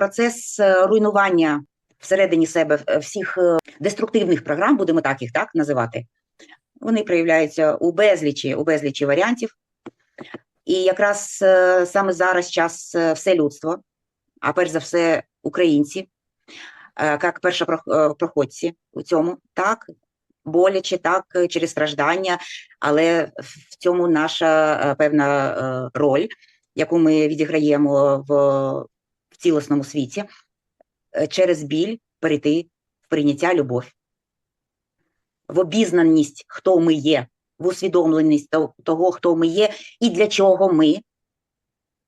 процес е, руйнування всередині себе е, всіх е, деструктивних програм, будемо так їх так називати. Вони проявляються у безлічі, у безлічі варіантів. І якраз саме зараз час все людство, а перш за все українці, як першопроходці у цьому, так, боляче, так, через страждання, але в цьому наша певна роль, яку ми відіграємо в цілісному світі, е, через біль перейти в прийняття любов, в обізнаність, хто ми є, в усвідомленість того, хто ми є і для чого ми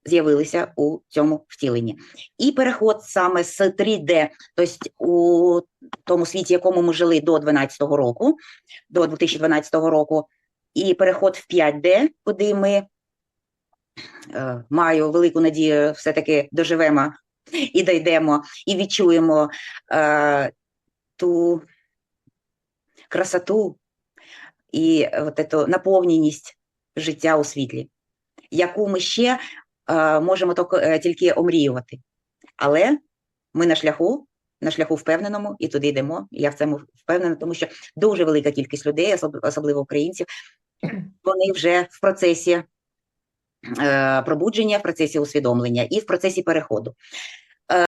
з'явилися у цьому втіленні. І переход саме з 3D, тобто у тому світі, в якому ми жили до 12-го року, до 2012 року, і переход в 5D, куди ми маю велику надію, все-таки доживемо і дійдемо, і відчуємо е, ту красоту і от эту наповненість життя у світлі, яку ми ще е, можемо е, тільки омріювати. Але ми на шляху, на шляху впевненому, і туди йдемо. Я в цьому впевнена, тому що дуже велика кількість людей, особливо українців, вони вже в процесі е, пробудження, в процесі усвідомлення і в процесі переходу.